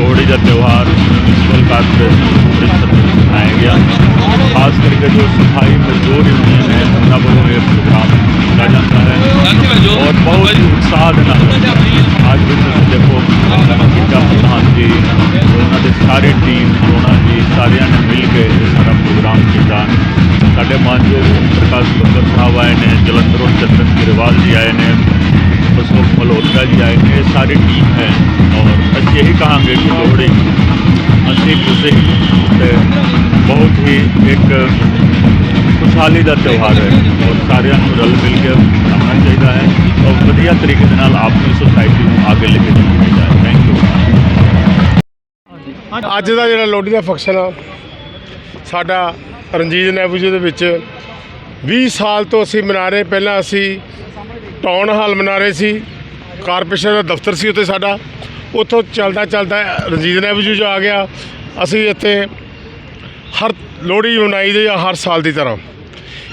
ਲੋਹੜੀ ਦਾ ਤਿਉਹਾਰ ਮੁਨਸਪਲ ਕਾਰਪੋਰੇਸ਼ਨ ਅੰਮ੍ਰਿਤਸਰ ਵਿੱਚ ਮਨਾਇਆ ਗਿਆ। ਖਾਸ ਕਰਕੇ ਜੋ ਸਫ਼ਾਈ ਮਜ਼ਦੂਰ ਯੂਨੀਅਨ ਹੈ ਉਹਨਾਂ ਵੱਲੋਂ ਇਹ ਪ੍ਰੋਗਰਾਮ ਕੀਤਾ ਜਾਂਦਾ ਹੈ। ਔਰ ਬਹੁਤ ਹੀ ਉਤਸ਼ਾਹ ਦੇ ਨਾਲ ਅੱਜ ਵੀ ਤੁਸੀਂ ਦੇਖੋ ਕਿੱਡਾ ਪ੍ਰਧਾਨ ਜੀ ਉਹਨਾਂ ਦੇ ਸਾਰੀ ਟੀਮ ਉਹਨਾਂ ਜੀ ਸਾਰਿਆਂ ਨੇ ਮਿਲ ਕੇ ਇਹ ਸਾਰਾ ਪ੍ਰੋਗਰਾਮ ਕੀਤਾ। ਸਾਡੇ ਮਾਨਯੋਗ ਪ੍ਰਕਾਸ਼ ਬੱਤਰ ਸਾਹਿਬ ਆਏ ਨੇ ਜਲੰਧਰੋਂ ਚੰਦਨ ਗਿਰਵਾਲ ਜੀ ਆਏ ਨੇ। ਮਲਹੋਤਰਾ ਜੀ ਆਏ ਨੇ ਇਹ ਸਾਰੀ ਟੀਮ ਹੈ। ਔਰ ਅਸੀਂ ਇਹੀ ਕਹਾਂਗੇ ਕਿ ਲੋਹੜੀ ਅਸੀਂ ਖੁਸ਼ੀ ਤੇ ਬਹੁਤ ਹੀ ਇੱਕ ਖੁਸ਼ਹਾਲੀ ਦਾ ਤਿਉਹਾਰ ਹੈ। ਔਰ ਸਾਰਿਆਂ ਨੂੰ ਰਲ ਮਿਲ ਕੇ ਮਨਾਉਣਾ ਚਾਹੀਦਾ ਹੈ ਔਰ ਵਧੀਆ ਤਰੀਕੇ ਦੇ ਨਾਲ ਆਪਣੀ ਸੋਸਾਇਟੀ ਨੂੰ ਅੱਗੇ ਲੈ ਕੇ ਜਾਣਾ ਚਾਹੀਦਾ ਹੈ। ਥੈਂਕ ਯੂ ਅੱਜ ਦਾ ਜਿਹੜਾ ਲੋਹੜੀ ਦਾ ਫੰਕਸ਼ਨ ਆ, ਸਾਡਾ ਰਣਜੀਤ ਨੈਵੂਜੀ ਦੇ ਵਿੱਚ 20 ਸਾਲ ਤੋਂ ਅਸੀਂ ਮਨਾ ਰਹੇ ਪਹਿਲਾਂ ਅਸੀਂ ਟਾਊਨ ਹਾਲ ਮਨਾ ਰਹੇ ਸੀ। ਕਾਰਪੋਰੇਸ਼ਨ ਦਾ ਦਫ਼ਤਰ ਸੀ ਉੱਥੇ ਸਾਡਾ। ਉੱਥੋਂ ਚੱਲਦਾ ਚੱਲਦਾ ਰਣਜੀਤ ਨੈਵੂਜੀ ਜੋ ਆ ਗਿਆ। ਅਸੀਂ ਇੱਥੇ ਹਰ ਲੋਹੜੀ ਮਨਾਈ ਦੀ ਆ ਹਰ ਸਾਲ ਦੀ ਤਰ੍ਹਾਂ।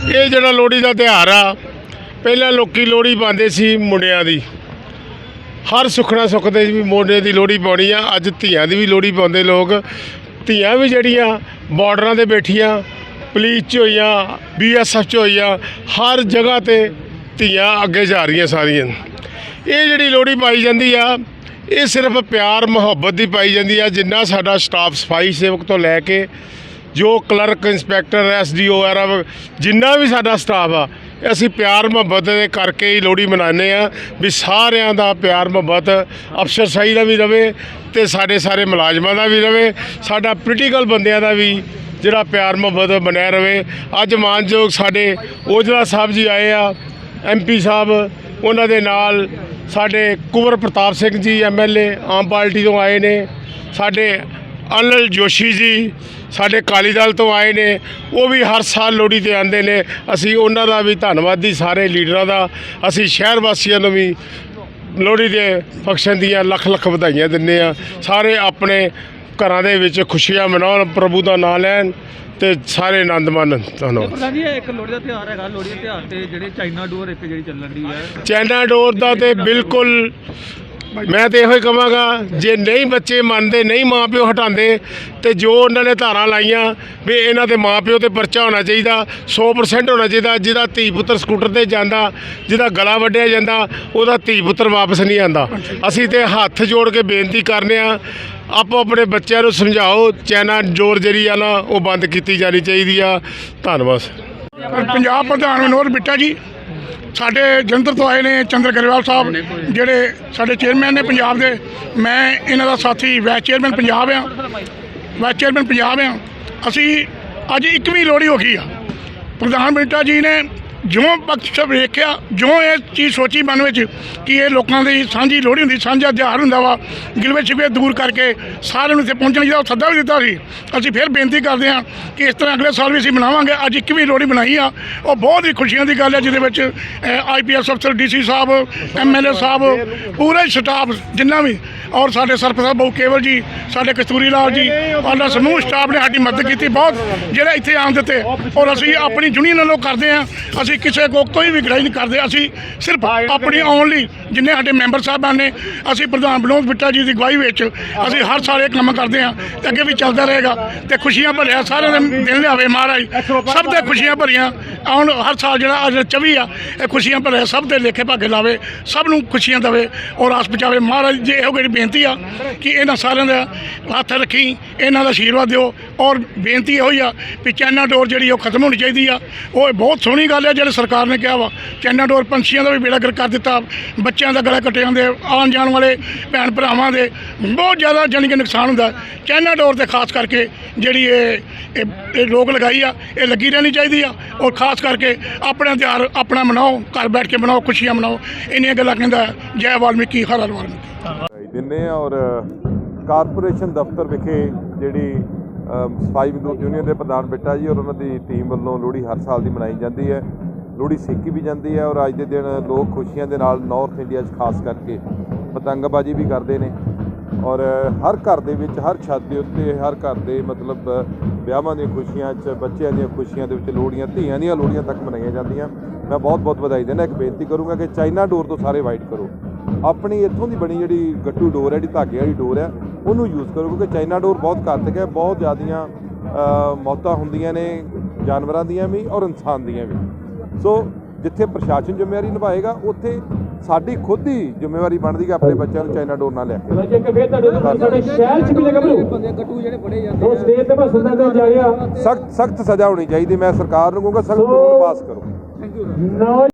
ਇਹ ਜਿਹੜਾ ਲੋਹੜੀ ਦਾ ਤਿਉਹਾਰ ਆ, ਪਹਿਲਾਂ ਲੋਕੀ ਲੋਹੜੀ ਪਾਉਂਦੇ ਸੀ ਮੁੰਡਿਆਂ ਦੀ। ਹਰ ਸੁਖਣਾ ਸੁਖਦੇ ਵੀ ਮੋਢੇ ਦੀ ਲੋਹੜੀ ਪਾਉਣੀ ਆ। ਅੱਜ ਧੀਆਂ ਦੀ ਵੀ ਲੋਹੜੀ ਪਾਉਂਦੇ ਲੋਕ। ਧੀਆਂ ਵੀ ਜਿਹੜੀਆਂ ਬਾਰਡਰਾਂ ਤੇ ਬੈਠੀਆਂ, ਪੁਲਿਸ 'ਚ ਹੋਈਆਂ ਬੀਐਸਐਫ 'ਚ ਹੋਈਆਂ, ਹਰ ਜਗ੍ਹਾ ਤੇ ਧੀਆਂ ਅੱਗੇ ਜਾ ਰਹੀਆਂ ਸਾਰੀਆਂ। ਇਹ ਜਿਹੜੀ ਲੋਹੜੀ ਪਾਈ ਜਾਂਦੀ ਆ, ਇਹ ਸਿਰਫ ਪਿਆਰ, ਮੁਹੱਬਤ ਦੀ ਪਾਈ ਜਾਂਦੀ ਆ, ਜਿੰਨਾ ਸਾਡਾ ਸਟਾਫ ਸਫ਼ਾਈ ਸੇਵਕ ਤੋਂ ਲੈ ਕੇ ਜੋ ਕਲਰਕ ਇੰਸਪੈਕਟਰ ਐਸਡੀਓ ਆਰ ਜਿੰਨਾ ਵੀ ਸਾਡਾ ਸਟਾਫ ਆ, ਅਸੀਂ ਪਿਆਰ, ਮੁਹੱਬਤ ਦੇ ਕਰਕੇ ਹੀ ਲੋਹੜੀ ਮਨਾਉਂਦੇ ਆ ਵੀ ਸਾਰਿਆਂ ਦਾ ਪਿਆਰ, ਮੁਹੱਬਤ ਅਫਸਰਸ਼ਾਹੀ ਦਾ ਵੀ ਰਵੇ ਤੇ ਸਾਡੇ ਸਾਰੇ ਮੁਲਾਜ਼ਮਾਂ ਦਾ ਵੀ ਰਵੇ, ਸਾਡਾ ਪੋਲੀਟੀਕਲ ਬੰਦਿਆਂ ਦਾ ਵੀ ਜਿਹੜਾ ਪਿਆਰ, ਮੁਹੱਬਤ ਬਣਿਆ ਰਵੇ। ਅੱਜ ਮਾਨਯੋਗ ਸਾਡੇ ਓਜਲਾ ਸਾਹਿਬ ਜੀ ਆਏ ਆ ਐਮਪੀ ਸਾਹਿਬ, ਉਹਨਾਂ ਦੇ ਨਾਲ ਸਾਡੇ ਕੁਵਰ ਪ੍ਰਤਾਪ ਸਿੰਘ ਜੀ ਐਮਐਲਏ ਆਮ ਪਾਰਟੀ ਤੋਂ ਆਏ ਨੇ, ਸਾਡੇ ਅਨਲ ਜੋਸ਼ੀ ਜੀ, ਸਾਡੇ ਅਕਾਲੀ ਦਲ ਤੋਂ ਆਏ ਨੇ, ਉਹ ਵੀ ਹਰ ਸਾਲ ਲੋਹੜੀ ਤੇ ਆਉਂਦੇ ਨੇ। ਅਸੀਂ ਉਹਨਾਂ ਦਾ ਵੀ ਧੰਨਵਾਦੀ ਸਾਰੇ ਲੀਡਰਾਂ ਦਾ। ਅਸੀਂ ਸ਼ਹਿਰ ਵਾਸੀਆਂ ਨੂੰ ਵੀ ਲੋਹੜੀ ਦੇ ਫੰਕਸ਼ਨ ਦੀਆਂ ਲੱਖ ਲੱਖ ਵਧਾਈਆਂ ਦਿੰਦੇ ਆ ਸਾਰੇ ਆਪਣੇ ਘਰਾਂ ਦੇ ਵਿੱਚ ਖੁਸ਼ੀਆਂ ਮਨਾਉਣ, ਪ੍ਰਭੂ ਦਾ ਨਾਮ ਲੈਣ। ਤੇ ਸਾਰੇ ਆਨੰਦ ਮਾਣਨ ਧੰਨਵਾਦ ਪ੍ਰਧਾਨ ਜੀ ਇਹ ਇੱਕ ਲੋਹੜੀ ਦਾ ਤਿਉਹਾਰ ਹੈਗਾ ਲੋਹੜੀ ਦੇ ਤਿਉਹਾਰ ਤੇ ਜਿਹੜੇ ਚਾਈਨਾ ਡੋਰ ਇੱਕ ਜਿਹੜੀ ਚੱਲਣ ਦੀ ਹੈ। ਚਾਈਨਾ ਡੋਰ ਦਾ ਤੇ ਬਿਲਕੁਲ ਮੈਂ ਤੇ ਇਹੋ ਹੀ ਕਹਾਂਗਾ ਜੇ ਨਹੀਂ ਬੱਚੇ ਮੰਨਦੇ ਨਹੀਂ ਮਾਪਿਓ ਹਟਾਉਂਦੇ ਤੇ ਜੋ ਉਹਨਾਂ ਨੇ ਧਾਰਾਂ ਲਾਈਆਂ ਵੀ ਇਹਨਾਂ ਦੇ ਮਾਪਿਓ ਤੇ ਪਰਚਾ ਹੋਣਾ ਚਾਹੀਦਾ 100% ਹੋਣਾ ਚਾਹੀਦਾ ਜਿਹਦਾ ਧੀ ਪੁੱਤਰ ਸਕੂਟਰ ਤੇ ਜਾਂਦਾ ਜਿਹਦਾ ਗਲਾ ਵੱਢਿਆ ਜਾਂਦਾ ਉਹਦਾ ਧੀ ਪੁੱਤਰ ਵਾਪਸ ਨਹੀਂ ਆਂਦਾ ਅਸੀਂ ਤੇ ਹੱਥ ਜੋੜ ਕੇ ਬੇਨਤੀ ਕਰਨੇ ਆ ਆਪੋ ਆਪਣੇ ਬੱਚਿਆਂ ਨੂੰ ਸਮਝਾਓ, ਚੈਨਾ ਜ਼ੋਰ ਜਿਹੜੀ ਆ ਨਾ, ਉਹ ਬੰਦ ਕੀਤੀ ਜਾਣੀ ਚਾਹੀਦੀ ਆ। ਧੰਨਵਾਦ ਪੰਜਾਬ ਪ੍ਰਧਾਨ ਮਨੋਹਰ ਬਿੱਟਾ ਜੀ, ਸਾਡੇ ਜਲੰਧਰ ਤੋਂ ਆਏ ਨੇ ਚੰਦਰ ਗਰੇਵਾਲ ਸਾਹਿਬ, ਜਿਹੜੇ ਸਾਡੇ ਚੇਅਰਮੈਨ ਨੇ ਪੰਜਾਬ ਦੇ। ਮੈਂ ਇਹਨਾਂ ਦਾ ਸਾਥੀ ਵਾਈਸ ਚੇਅਰਮੈਨ ਪੰਜਾਬ ਆ। ਵਾਈਸ ਚੇਅਰਮੈਨ ਪੰਜਾਬ ਆ। ਅਸੀਂ ਅੱਜ 21ਵੀਂ ਲੋਹੜੀ ਹੋ ਗਈ ਆ। ਪ੍ਰਧਾਨ ਬਿੱਟਾ ਜੀ ਨੇ ਜਿਉਂ ਬਖਸ਼ ਵੇਖਿਆ, ਜਿਉਂ ਇਹ ਚੀਜ਼ ਸੋਚੀ ਮਨ ਵਿੱਚ ਕਿ ਇਹ ਲੋਕਾਂ ਦੀ ਸਾਂਝੀ ਲੋਹੜੀ ਹੁੰਦੀ, ਸਾਂਝਾ ਤਿਉਹਾਰ ਹੁੰਦਾ ਵਾ, ਗਿਲਵੇ ਛਿਪੇ ਦੂਰ ਕਰਕੇ ਸਾਰਿਆਂ ਨੂੰ ਇੱਥੇ ਪਹੁੰਚਣ ਜਿਹੜਾ ਉਹ ਸੱਦਾ ਵੀ ਦਿੱਤਾ ਸੀ। ਅਸੀਂ ਫਿਰ ਬੇਨਤੀ ਕਰਦੇ ਹਾਂ ਕਿ ਇਸ ਤਰ੍ਹਾਂ ਅਗਲੇ ਸਾਲ ਵੀ ਅਸੀਂ ਮਨਾਵਾਂਗੇ। ਅੱਜ 21ਵੀਂ ਲੋਹੜੀ ਬਣਾਈ ਆ, ਉਹ ਬਹੁਤ ਹੀ ਖੁਸ਼ੀਆਂ ਦੀ ਗੱਲ ਹੈ, ਜਿਹਦੇ ਵਿੱਚ ਆਈਪੀਐਸ ਅਫਸਰ ਡੀਸੀ ਸਾਹਿਬ ਐਮਐਲਏ ਸਾਹਿਬ, ਪੂਰੇ ਸਟਾਫ ਜਿੰਨਾ ਵੀ ਔਰ ਸਾਡੇ ਸਰਪ੍ਰਸਤ ਬਹੁ ਕੇਵਲ ਜੀ ਸਾਡੇ ਕਸਤੂਰੀ ਲਾਲ ਜੀ ਔਰ ਸਮੂਹ ਸਟਾਫ ਨੇ ਸਾਡੀ ਮਦਦ ਕੀਤੀ ਬਹੁਤ ਜਿਹੜੇ ਇੱਥੇ ਆਉਣ ਦਿੱਤੇ। ਔਰ ਅਸੀਂ ਆਪਣੀ ਯੂਨੀਅਨ ਵੱਲੋਂ ਕਰਦੇ ਹਾਂ ਅਸੀਂ ਕਿਸੇ ਕੋ ਕੋਈ ਵੀ ਗੜਾਈ ਨਹੀਂ ਕਰਦੇ ਅਸੀਂ ਸਿਰਫ ਆਪਣੀ ਆਉਣ ਲਈ ਜਿੰਨੇ ਸਾਡੇ ਮੈਂਬਰ ਸਾਹਿਬਾਨ ਨੇ ਅਸੀਂ ਪ੍ਰਧਾਨ ਵਿਨੋਦ ਬਿੱਟਾ ਜੀ ਦੀ ਅਗਵਾਈ ਵਿੱਚ ਅਸੀਂ ਹਰ ਸਾਲ ਇਹ ਕੰਮ ਕਰਦੇ ਹਾਂ ਤੇ ਅੱਗੇ ਵੀ ਚੱਲਦਾ ਰਹੇਗਾ। ਤੇ ਖੁਸ਼ੀਆਂ ਭਰਿਆ ਸਾਰਿਆਂ ਦੇ ਦਿਨ ਲਿਆਵੇ ਮਹਾਰਾਜ ਸਭ ਦੇ ਖੁਸ਼ੀਆਂ ਭਰੀਆਂ। ਆਉਣ ਹਰ ਸਾਲ ਜਿਹੜਾ ਅੱਜ 24 ਆ ਇਹ ਖੁਸ਼ੀਆਂ ਭਰਿਆ ਸਭ ਦੇ ਲੇਖੇ ਭਾਗੇ ਲਾਵੇ ਸਭ ਨੂੰ ਖੁਸ਼ੀਆਂ ਦੇਵੇ ਔਰ ਆਸ ਬਚਾਵੇ ਮਹਾਰਾਜ ਜੀ ਇਹੋ ਜਿਹੀ ਬੇਨਤੀ ਆ ਕਿ ਇਹਨਾਂ ਸਾਰਿਆਂ ਦਾ ਹੱਥ ਰੱਖੀ, ਇਹਨਾਂ ਦਾ ਆਸ਼ੀਰਵਾਦ ਦਿਓ। ਔਰ ਬੇਨਤੀ ਇਹੋ ਹੀ ਆ ਵੀ ਚੈਨਾ ਡੋਰ ਜਿਹੜੀ ਉਹ ਖਤਮ ਹੋਣੀ ਚਾਹੀਦੀ ਆ। ਉਹ ਬਹੁਤ ਸੋਹਣੀ ਗੱਲ ਆ, ਜਿਹੜੇ ਸਰਕਾਰ ਨੇ ਕਿਹਾ ਵਾ। ਚੈਨਾ ਡੋਰ ਪੰਛੀਆਂ ਦਾ ਵੀ ਬੇੜਾ ਗਰ ਕਰ ਦਿੱਤਾ, ਬੱਚਿਆਂ ਦਾ ਗਲਾ ਕੱਟੇ ਜਾਂਦੇ ਆਉਣ ਜਾਣ ਵਾਲੇ ਭੈਣ ਭਰਾਵਾਂ ਦੇ, ਬਹੁਤ ਜ਼ਿਆਦਾ ਜਾਣੀ ਕਿ ਨੁਕਸਾਨ ਹੁੰਦਾ। ਚਾਈਨਾ ਡੋਰ ਤੇ ਖਾਸ ਕਰਕੇ ਜਿਹੜੀ ਇਹ, ਇਹ- ਇਹ ਲਗਾਈ ਆ, ਇਹ ਲੱਗੀ ਰਹਿਣੀ ਚਾਹੀਦੀ ਆ। ਔਰ ਖਾਸ ਕਰਕੇ ਆਪਣਾ ਤਿਉਹਾਰ, ਆਪਣਾ ਮਨਾਓ, ਘਰ ਬੈਠ ਕੇ ਮਨਾਓ, ਖੁਸ਼ੀਆਂ ਮਨਾਓ। ਇੰਨੀਆਂ ਗੱਲਾਂ ਕਹਿੰਦਾ, ਜੈ ਵਾਲਮੀਕੀ, ਹਰ ਹਰ ਵਾਲਮੀਕੀ। ਵਧਾਈ ਦਿੰਦੇ ਆ ਔਰ ਕਾਰਪੋਰੇਸ਼ਨ ਦਫ਼ਤਰ ਵਿਖੇ ਜਿਹੜੀ ਸਫ਼ਾਈ ਮਜ਼ਦੂਰ ਯੂਨੀਅਨ ਦੇ ਪ੍ਰਧਾਨ ਬਿੱਟਾ ਜੀ ਔਰ ਉਹਨਾਂ ਦੀ ਟੀਮ ਵੱਲੋਂ ਲੋਹੜੀ ਹਰ ਸਾਲ ਦੀ ਮਨਾਈ ਜਾਂਦੀ ਹੈ। ਲੋਹੜੀ ਸੇਕੀ ਵੀ ਜਾਂਦੀ ਹੈ ਔਰ ਅੱਜ ਦੇ ਦਿਨ ਲੋਕ ਖੁਸ਼ੀਆਂ ਦੇ ਨਾਲ ਨਾਰਥ ਇੰਡੀਆ 'ਚ ਖਾਸ ਕਰਕੇ ਪਤੰਗਬਾਜ਼ੀ ਵੀ ਕਰਦੇ ਨੇ। ਔਰ, ਹਰ ਘਰ ਦੇ ਵਿੱਚ, ਹਰ ਛੱਤ ਦੇ ਉੱਤੇ, ਹਰ ਘਰ ਦੇ ਮਤਲਬ, ਵਿਆਹਾਂ ਦੀਆਂ ਖੁਸ਼ੀਆਂ 'ਚ, ਬੱਚਿਆਂ ਦੀਆਂ ਖੁਸ਼ੀਆਂ ਦੇ ਵਿੱਚ ਲੋਹੜੀਆਂ, ਧੀਆਂ ਦੀਆਂ ਲੋਹੜੀਆਂ ਤੱਕ ਮਨਾਈਆਂ ਜਾਂਦੀਆਂ। ਮੈਂ ਬਹੁਤ ਬਹੁਤ ਵਧਾਈ ਦਿੰਦਾ। ਇੱਕ ਬੇਨਤੀ ਕਰੂੰਗਾ ਕਿ ਚਾਈਨਾ ਡੋਰ ਤੋਂ ਸਾਰੇ ਵਾਈਟ ਕਰੋ। ਆਪਣੀ ਇੱਥੋਂ ਦੀ ਬਣੀ ਜਿਹੜੀ ਗੱਟੂ ਡੋਰ ਹੈ ਜਿਹੜੀ ਧਾਗੇ ਵਾਲੀ ਡੋਰ ਹੈ ਉਹਨੂੰ ਯੂਜ਼ ਕਰੋ ਕਿਉਂਕਿ ਚਾਈਨਾ ਡੋਰ ਬਹੁਤ ਘਾਤਕ ਹੈ ਬਹੁਤ ਜ਼ਿਆਦੀਆਂ ਮੌਤਾਂ ਹੁੰਦੀਆਂ ਨੇ ਜਾਨਵਰਾਂ ਦੀਆਂ ਵੀ ਔਰ ਇਨਸਾਨ ਦੀਆਂ ਵੀ। ਸੋ ਜਿੱਥੇ ਪ੍ਰਸ਼ਾਸਨ ਜ਼ਿੰਮੇਵਾਰੀ ਨਿਭਾਏਗਾ ਉੱਥੇ ਸਾਡੀ ਖੁਦ ਦੀ ਜ਼ਿੰਮੇਵਾਰੀ ਬਣਦੀ ਕਿ ਆਪਣੇ ਬੱਚਿਆਂ ਨੂੰ ਚਾਈਨਾ ਡੋਰ ਨਾਲ ਲੈ ਕੇ। ਜੇ ਕਿ ਫੇਰ ਤੁਹਾਡੇ ਤੋਂ ਸਾਡੇ ਸ਼ਹਿਰ ਚ ਵੀ ਲੱਗਾ ਬਰੂ ਗੱਟੂ ਜਿਹੜੇ ਫੜੇ ਜਾਂਦੇ ਉਹ ਸਟੇਜ ਤੇ ਬਸ ਸੁਣਦਾ ਤੇ ਜਾ ਰਿਹਾ। ਸਖਤ ਸਖਤ ਸਜ਼ਾ ਹੋਣੀ ਚਾਹੀਦੀ ਮੈਂ ਸਰਕਾਰ ਨੂੰ ਕਹੂੰਗਾ ਸਖਤ ਕਾਨੂੰਨ ਪਾਸ ਕਰੋ। ਨੌ